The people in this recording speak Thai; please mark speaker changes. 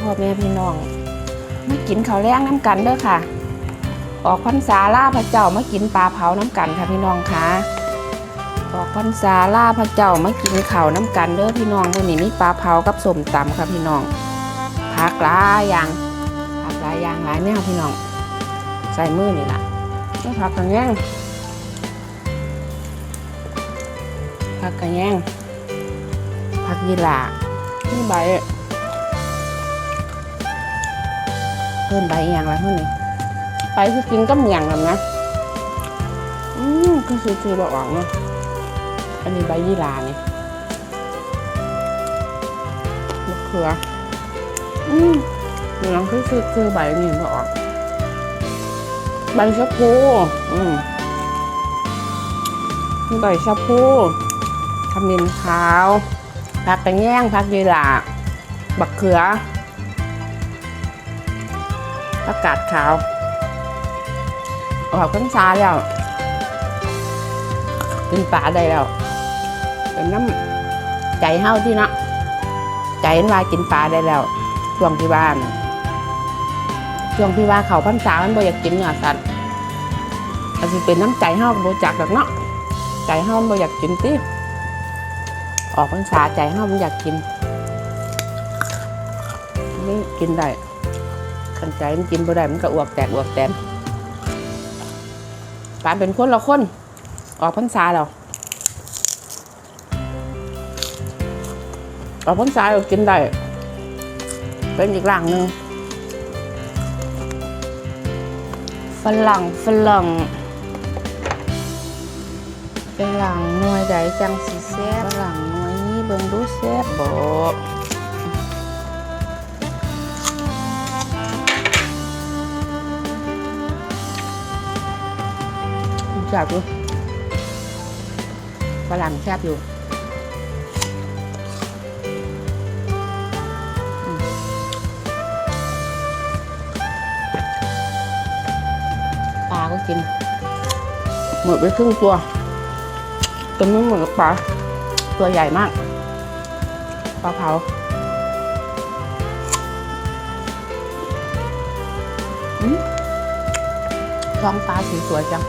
Speaker 1: พ่อแม่พี่น้องมากินข้าวแรงน้ำกันเด้อค่ะ ออกพรรษาล่าพระเจ้ามากินปลาเผาน้ำกันค่ะพี่น้องค่ะออกพรรษาล่าพระเจ้ามากินข้าวน้ำกันเด้อพี่น้องวันนี้มีปลาเผากับสมตำค่ะพี่น้องผักหลายอย่างผักหลายอย่างหลายแนวพี่น้อง ใส่มือนี่ล่ะไม่ผักกระแยงผักกระแยงผักยีหร่านี่ใบ พิ่มใบอย่างไรเพิ่มนี่ไปคือกินก็เหมียงแบบนะอืมก็คือคือบอกออกเนาะอันนี้ใบยีหร่านี่มะเขืออืมน้องคือคือคือใบนี่บอกออกใบชะพูอืมใบชะพูขมิ้นขาวผักกระแยงผักยีหร่าบักเขือ ผักกาดขาวออกพรรษาแล้วกินปลาได้แล้ว เป็นน้ำใจเฮาที่เนาะใจเห็นว่ากินปลาได้แล้ว ช่วงที่บ้านช่วงที่ว่าเขาพรรษามันบ่อยากกินเนื้อสัตว์อาจจะเป็นน้ำใจเฮาบ่จักดอกเนาะใจเฮามันบ่อยากกินติออกพรรษาใจเฮามันอยากกินนี่กินได้ ขันใจมันกินบ่ได้มันก็อวกแตกอวกแตนปานเป็นคนละคน ออกพรรษาแล้วออกพรรษาเรากินได้ เป็นอีกร่างหนึ่งฝรั่งฝรั่งฝรั่งหน่วยใดจังสิแซ่บฝรั่งหน่วยนี้เบิ่งดูแซ่บบ่ แซ่บอยู่ฝรั่งแซ่บอยู่ปลาก็กิน หมดไปครึ่งตัวตัวนี้หมดกับปลา ตัวใหญ่มาก ปลาเผาท้องปลาสีสวยจัง